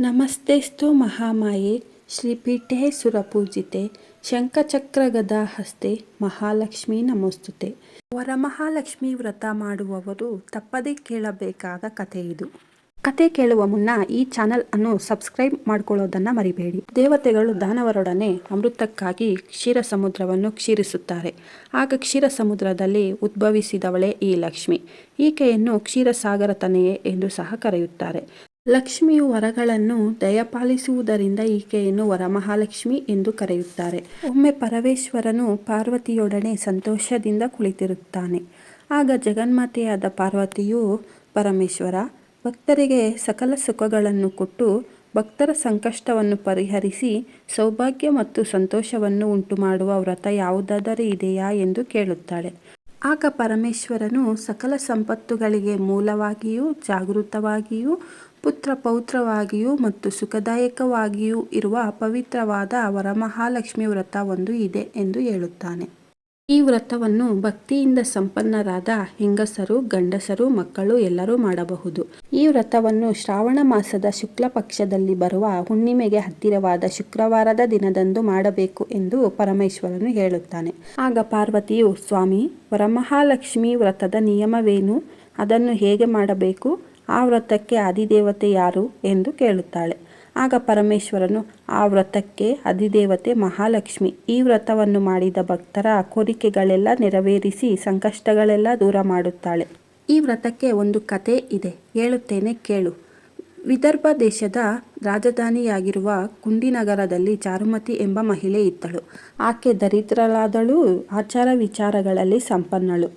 ನಮಸ್ತೆಸ್ತು ಮಹಾಮಾಯೆ ಶ್ರೀಪೀಠೆ ಸುರಪೂಜಿತೆ ಶಂಖಚಕ್ರಗದಾಹಸ್ತೆ ಮಹಾಲಕ್ಷ್ಮಿ ನಮೋಸ್ತುತೆ. ವರಮಹಾಲಕ್ಷ್ಮಿ ವ್ರತ ಮಾಡುವವರು ತಪ್ಪದೇ ಕೇಳಬೇಕಾದ ಕಥೆ ಇದು. ಕತೆ ಕೇಳುವ ಮುನ್ನ ಈ ಚಾನಲ್ ಅನ್ನು ಸಬ್ಸ್ಕ್ರೈಬ್ ಮಾಡ್ಕೊಳ್ಳೋದನ್ನ ಮರಿಬೇಡಿ. ದೇವತೆಗಳು ದಾನವರೊಡನೆ ಅಮೃತಕ್ಕಾಗಿ ಕ್ಷೀರ ಸಮುದ್ರವನ್ನು ಕ್ಷೀರಿಸುತ್ತಾರೆ. ಆಗ ಕ್ಷೀರ ಸಮುದ್ರದಲ್ಲಿ ಉದ್ಭವಿಸಿದವಳೇ ಈ ಲಕ್ಷ್ಮಿ. ಈಕೆಯನ್ನು ಕ್ಷೀರಸಾಗರ ತನೆಯೇ ಎಂದು ಸಹ ಕರೆಯುತ್ತಾರೆ. ಲಕ್ಷ್ಮಿಯು ವರಗಳನ್ನು ದಯಪಾಲಿಸುವುದರಿಂದ ಈಕೆಯನ್ನು ವರಮಹಾಲಕ್ಷ್ಮಿ ಎಂದು ಕರೆಯುತ್ತಾರೆ. ಒಮ್ಮೆ ಪರಮೇಶ್ವರನು ಪಾರ್ವತಿಯೊಡನೆ ಸಂತೋಷದಿಂದ ಕುಳಿತಿರುತ್ತಾನೆ. ಆಗ ಜಗನ್ಮಾತೆಯಾದ ಪಾರ್ವತಿಯು, ಪರಮೇಶ್ವರ, ಭಕ್ತರಿಗೆ ಸಕಲ ಸುಖಗಳನ್ನು ಕೊಟ್ಟು ಭಕ್ತರ ಸಂಕಷ್ಟವನ್ನು ಪರಿಹರಿಸಿ ಸೌಭಾಗ್ಯ ಮತ್ತು ಸಂತೋಷವನ್ನು ಉಂಟುಮಾಡುವ ವ್ರತ ಯಾವುದಾದರೂ ಇದೆಯಾ? ಎಂದು ಕೇಳುತ್ತಾಳೆ. ಆಗ ಪರಮೇಶ್ವರನು, ಸಕಲ ಸಂಪತ್ತುಗಳಿಗೆ ಮೂಲವಾಗಿಯೂ, ಜಾಗೃತವಾಗಿಯೂ ಪುತ್ರ ಪೌತ್ರವಾಗಿಯೂ ಮತ್ತು ಸುಖದಾಯಕವಾಗಿಯೂ ಇರುವ ಪವಿತ್ರವಾದ ವರಮಹಾಲಕ್ಷ್ಮಿ ವ್ರತ ಒಂದು ಇದೆ ಎಂದು ಹೇಳುತ್ತಾನೆ. ಈ ವ್ರತವನ್ನು ಭಕ್ತಿಯಿಂದ ಸಂಪನ್ನರಾದ ಹೆಂಗಸರು, ಗಂಡಸರು, ಮಕ್ಕಳು ಎಲ್ಲರೂ ಮಾಡಬಹುದು. ಈ ವ್ರತವನ್ನು ಶ್ರಾವಣ ಮಾಸದ ಶುಕ್ಲ ಪಕ್ಷದಲ್ಲಿ ಬರುವ ಹುಣ್ಣಿಮೆಗೆ ಹತ್ತಿರವಾದ ಶುಕ್ರವಾರದ ದಿನದಂದು ಮಾಡಬೇಕು ಎಂದು ಪರಮೇಶ್ವರನು ಹೇಳುತ್ತಾನೆ. ಆಗ ಪಾರ್ವತಿಯು, ಸ್ವಾಮಿ, ವರಮಹಾಲಕ್ಷ್ಮಿ ವ್ರತದ ನಿಯಮವೇನು? ಅದನ್ನು ಹೇಗೆ ಮಾಡಬೇಕು? ಆ ವ್ರತಕ್ಕೆ ಅಧಿದೇವತೆ ಯಾರು ಎಂದು ಕೇಳುತ್ತಾಳೆ. ಆಗ ಪರಮೇಶ್ವರನು, ಆ ವ್ರತಕ್ಕೆ ಅಧಿದೇವತೆ ಮಹಾಲಕ್ಷ್ಮಿ. ಈ ವ್ರತವನ್ನು ಮಾಡಿದ ಭಕ್ತರ ಕೋರಿಕೆಗಳೆಲ್ಲ ನೆರವೇರಿಸಿ ಸಂಕಷ್ಟಗಳೆಲ್ಲ ದೂರ ಮಾಡುತ್ತಾಳೆ. ಈ ವ್ರತಕ್ಕೆ ಒಂದು ಕತೆ ಇದೆ. ಹೇಳುತ್ತೇನೆ, ಕೇಳು. ವಿದರ್ಭ ದೇಶದ ರಾಜಧಾನಿಯಾಗಿರುವ ಕುಂಡಿನಗರದಲ್ಲಿ ಚಾರುಮತಿ ಎಂಬ ಮಹಿಳೆ ಇದ್ದಳು. ಆಕೆ ದರಿದ್ರಳಾದಳು, ಆಚಾರ ವಿಚಾರಗಳಲ್ಲಿ ಸಂಪನ್ನಳು.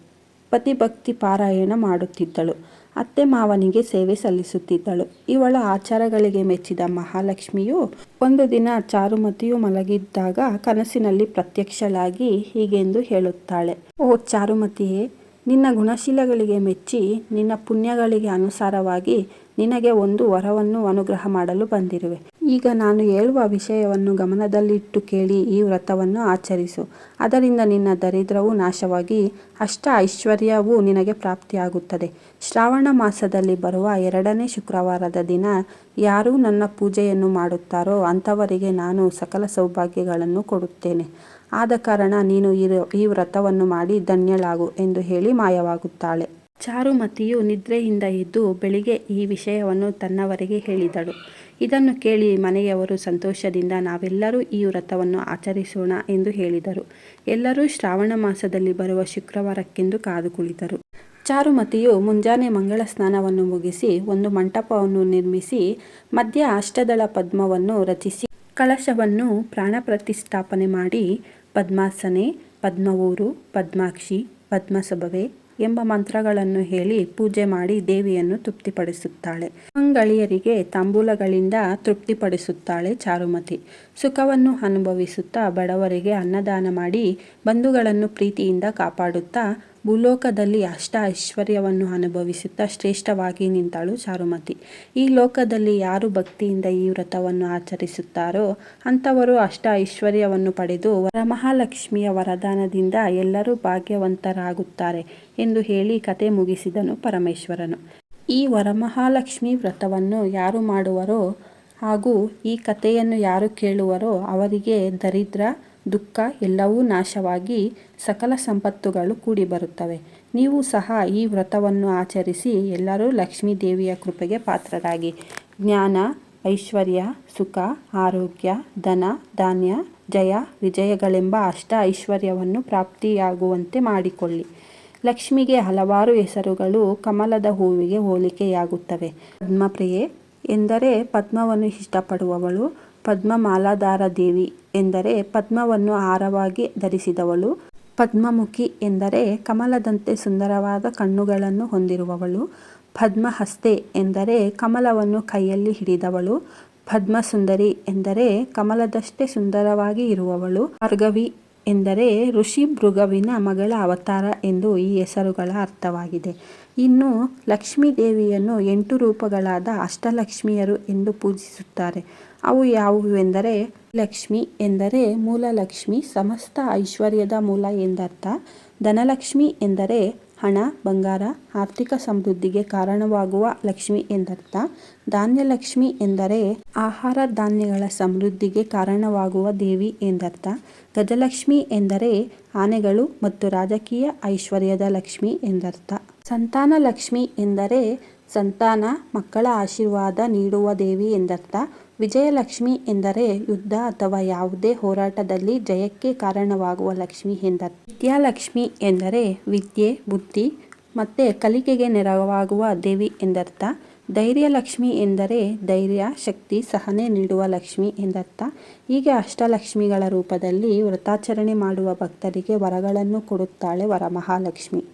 ಪತಿಭಕ್ತಿ ಪಾರಾಯಣ ಮಾಡುತ್ತಿದ್ದಳು. ಅತ್ತೆ ಮಾವನಿಗೆ ಸೇವೆ ಸಲ್ಲಿಸುತ್ತಿದ್ದಳು. ಇವಳ ಆಚಾರಗಳಿಗೆ ಮೆಚ್ಚಿದ ಮಹಾಲಕ್ಷ್ಮಿಯು ಒಂದು ದಿನ ಚಾರುಮತಿಯು ಮಲಗಿದ್ದಾಗ ಕನಸಿನಲ್ಲಿ ಪ್ರತ್ಯಕ್ಷಳಾಗಿ ಹೀಗೆಂದು ಹೇಳುತ್ತಾಳೆ. ಓ ಚಾರುಮತಿಯೇ, ನಿನ್ನ ಗುಣಶೀಲಗಳಿಗೆ ಮೆಚ್ಚಿ ನಿನ್ನ ಪುಣ್ಯಗಳಿಗೆ ಅನುಸಾರವಾಗಿ ನಿನಗೆ ಒಂದು ವರವನ್ನು ಅನುಗ್ರಹ ಮಾಡಲು ಬಂದಿರುವೆ. ಈಗ ನಾನು ಹೇಳುವ ವಿಷಯವನ್ನು ಗಮನದಲ್ಲಿಟ್ಟು ಕೇಳಿ ಈ ವ್ರತವನ್ನು ಆಚರಿಸು. ಅದರಿಂದ ನಿನ್ನ ದರಿದ್ರವು ನಾಶವಾಗಿ ಅಷ್ಟ ಐಶ್ವರ್ಯವೂ ನಿನಗೆ ಪ್ರಾಪ್ತಿಯಾಗುತ್ತದೆ. ಶ್ರಾವಣ ಮಾಸದಲ್ಲಿ ಬರುವ ಎರಡನೇ ಶುಕ್ರವಾರದ ದಿನ ಯಾರು ನನ್ನ ಪೂಜೆಯನ್ನು ಮಾಡುತ್ತಾರೋ ಅಂಥವರಿಗೆ ನಾನು ಸಕಲ ಸೌಭಾಗ್ಯಗಳನ್ನು ಕೊಡುತ್ತೇನೆ. ಆದ ಕಾರಣ ನೀನು ಈ ವ್ರತವನ್ನು ಮಾಡಿ ಧನ್ಯಳಾಗು ಎಂದು ಹೇಳಿ ಮಾಯವಾಗುತ್ತಾಳೆ. ಚಾರುಮತಿಯು ನಿದ್ರೆಯಿಂದ ಇದ್ದು ಬೆಳಿಗ್ಗೆ ಈ ವಿಷಯವನ್ನು ತನ್ನವರಿಗೆ ಹೇಳಿದಳು. ಇದನ್ನು ಕೇಳಿ ಮನೆಯವರು ಸಂತೋಷದಿಂದ ನಾವೆಲ್ಲರೂ ಈ ವ್ರತವನ್ನು ಆಚರಿಸೋಣ ಎಂದು ಹೇಳಿದರು. ಎಲ್ಲರೂ ಶ್ರಾವಣ ಮಾಸದಲ್ಲಿ ಬರುವ ಶುಕ್ರವಾರಕ್ಕೆಂದು ಕಾದು ಕುಳಿತರು. ಚಾರುಮತಿಯು ಮುಂಜಾನೆ ಮಂಗಳ ಸ್ನಾನವನ್ನು ಮುಗಿಸಿ ಒಂದು ಮಂಟಪವನ್ನು ನಿರ್ಮಿಸಿ ಮಧ್ಯ ಅಷ್ಟದಳ ಪದ್ಮವನ್ನು ರಚಿಸಿ ಕಳಶವನ್ನು ಪ್ರಾಣ ಪ್ರತಿಷ್ಠಾಪನೆ ಮಾಡಿ ಪದ್ಮಾಸನೆ, ಪದ್ಮವೂರು, ಪದ್ಮಾಕ್ಷಿ ಪದ್ಮಸಭವೆ ಎಂಬ ಮಂತ್ರಗಳನ್ನು ಹೇಳಿ ಪೂಜೆ ಮಾಡಿ ದೇವಿಯನ್ನು ತೃಪ್ತಿಪಡಿಸುತ್ತಾಳೆ. ಮಂಗಳಿಯರಿಗೆ ತಾಂಬೂಲಗಳಿಂದ ತೃಪ್ತಿಪಡಿಸುತ್ತಾಳೆ ಚಾರುಮತಿ. ಸುಖವನ್ನು ಅನುಭವಿಸುತ್ತಾ ಬಡವರಿಗೆ ಅನ್ನದಾನ ಮಾಡಿ ಬಂಧುಗಳನ್ನು ಪ್ರೀತಿಯಿಂದ ಕಾಪಾಡುತ್ತಾ ಭೂಲೋಕದಲ್ಲಿ ಅಷ್ಟ ಐಶ್ವರ್ಯವನ್ನು ಅನುಭವಿಸುತ್ತಾ ಶ್ರೇಷ್ಠವಾಗಿ ನಿಂತಾಳು ಚಾರುಮತಿ. ಈ ಲೋಕದಲ್ಲಿ ಯಾರು ಭಕ್ತಿಯಿಂದ ಈ ವ್ರತವನ್ನು ಆಚರಿಸುತ್ತಾರೋ ಅಂಥವರು ಅಷ್ಟ ಐಶ್ವರ್ಯವನ್ನು ಪಡೆದು ವರಮಹಾಲಕ್ಷ್ಮಿಯ ವರದಾನದಿಂದ ಎಲ್ಲರೂ ಭಾಗ್ಯವಂತರಾಗುತ್ತಾರೆ ಎಂದು ಹೇಳಿ ಕತೆ ಮುಗಿಸಿದನು ಪರಮೇಶ್ವರನು. ಈ ವರಮಹಾಲಕ್ಷ್ಮಿ ವ್ರತವನ್ನು ಯಾರು ಮಾಡುವರೋ ಹಾಗೂ ಈ ಕಥೆಯನ್ನು ಯಾರು ಕೇಳುವರೋ ಅವರಿಗೆ ದರಿದ್ರ ದುಃಖ ಎಲ್ಲವೂ ನಾಶವಾಗಿ ಸಕಲ ಸಂಪತ್ತುಗಳು ಕೂಡಿ ಬರುತ್ತವೆ ನೀವು ಸಹ ಈ ವ್ರತವನ್ನು ಆಚರಿಸಿ ಎಲ್ಲರೂ ಲಕ್ಷ್ಮೀ ದೇವಿಯ ಕೃಪೆಗೆ ಪಾತ್ರರಾಗಿ. ಜ್ಞಾನ, ಐಶ್ವರ್ಯ, ಸುಖ, ಆರೋಗ್ಯ, ಧನ, ಧಾನ್ಯ, ಜಯ, ವಿಜಯಗಳೆಂಬ ಅಷ್ಟ ಐಶ್ವರ್ಯವನ್ನು ಪ್ರಾಪ್ತಿಯಾಗುವಂತೆ ಮಾಡಿಕೊಳ್ಳಿ. ಲಕ್ಷ್ಮಿಗೆ ಹಲವಾರು ಹೆಸರುಗಳು ಕಮಲದ ಹೂವಿಗೆ ಹೋಲಿಕೆಯಾಗುತ್ತವೆ. ಪದ್ಮಪ್ರಿಯೆ ಎಂದರೆ ಪದ್ಮವನ್ನು ಇಷ್ಟಪಡುವವಳು. ಪದ್ಮಮಾಲಾಧಾರ ದೇವಿ ಎಂದರೆ ಪದ್ಮವನ್ನು ಆರವಾಗಿ ಧರಿಸಿದವಳು. ಪದ್ಮಮುಖಿ ಎಂದರೆ ಕಮಲದಂತೆ ಸುಂದರವಾದ ಕಣ್ಣುಗಳನ್ನು ಹೊಂದಿರುವವಳು. ಪದ್ಮಹಸ್ತೆ ಎಂದರೆ ಕಮಲವನ್ನು ಕೈಯಲ್ಲಿ ಹಿಡಿದವಳು. ಪದ್ಮಸುಂದರಿ ಎಂದರೆ ಕಮಲದಷ್ಟೇ ಸುಂದರವಾಗಿ ಇರುವವಳು. ಭಾರ್ಗವಿ ಎಂದರೆ ಋಷಿ ಭೃಗವಿನ ಮಗಳ ಅವತಾರ ಎಂದು ಈ ಹೆಸರುಗಳ ಅರ್ಥವಾಗಿದೆ. ಇನ್ನು ಲಕ್ಷ್ಮೀ ದೇವಿಯನ್ನು ಎಂಟು ರೂಪಗಳಾದ ಅಷ್ಟಲಕ್ಷ್ಮಿಯರು ಎಂದು ಪೂಜಿಸುತ್ತಾರೆ. ಅವು ಯಾವುವೆಂದರೆ ಲಕ್ಷ್ಮಿ ಎಂದರೆ ಮೂಲ ಲಕ್ಷ್ಮಿ ಸಮಸ್ತ ಐಶ್ವರ್ಯದ ಮೂಲ ಎಂದರ್ಥ. ಧನಲಕ್ಷ್ಮಿ ಎಂದರೆ ಹಣ, ಬಂಗಾರ, ಆರ್ಥಿಕ ಸಮೃದ್ಧಿಗೆ ಕಾರಣವಾಗುವ ಲಕ್ಷ್ಮಿ ಎಂದರ್ಥ. ಧಾನ್ಯಲಕ್ಷ್ಮಿ ಎಂದರೆ ಆಹಾರ ಧಾನ್ಯಗಳ ಸಮೃದ್ಧಿಗೆ ಕಾರಣವಾಗುವ ದೇವಿ ಎಂದರ್ಥ. ಗಜಲಕ್ಷ್ಮಿ ಎಂದರೆ ಆನೆಗಳು ಮತ್ತು ರಾಜಕೀಯ ಐಶ್ವರ್ಯದ ಲಕ್ಷ್ಮಿ ಎಂದರ್ಥ. ಸಂತಾನ ಲಕ್ಷ್ಮಿ ಎಂದರೆ ಸಂತಾನ, ಮಕ್ಕಳ ಆಶೀರ್ವಾದ ನೀಡುವ ದೇವಿ ಎಂದರ್ಥ. ವಿಜಯಲಕ್ಷ್ಮಿ ಎಂದರೆ ಯುದ್ಧ ಅಥವಾ ಯಾವುದೇ ಹೋರಾಟದಲ್ಲಿ ಜಯಕ್ಕೆ ಕಾರಣವಾಗುವ ಲಕ್ಷ್ಮಿ ಎಂದರ್ಥ. ವಿದ್ಯಾಲಕ್ಷ್ಮಿ ಎಂದರೆ ವಿದ್ಯೆ, ಬುದ್ಧಿ ಮತ್ತು ಕಲಿಕೆಗೆ ನೆರವಾಗುವ ದೇವಿ ಎಂದರ್ಥ. ಧೈರ್ಯಲಕ್ಷ್ಮಿ ಎಂದರೆ ಧೈರ್ಯ, ಶಕ್ತಿ, ಸಹನೆ ನೀಡುವ ಲಕ್ಷ್ಮಿ ಎಂದರ್ಥ. ಹೀಗೆ ಅಷ್ಟಲಕ್ಷ್ಮಿಗಳ ರೂಪದಲ್ಲಿ ವ್ರತಾಚರಣೆ ಮಾಡುವ ಭಕ್ತರಿಗೆ ವರಗಳನ್ನು ಕೊಡುತ್ತಾಳೆ ವರಮಹಾಲಕ್ಷ್ಮಿ.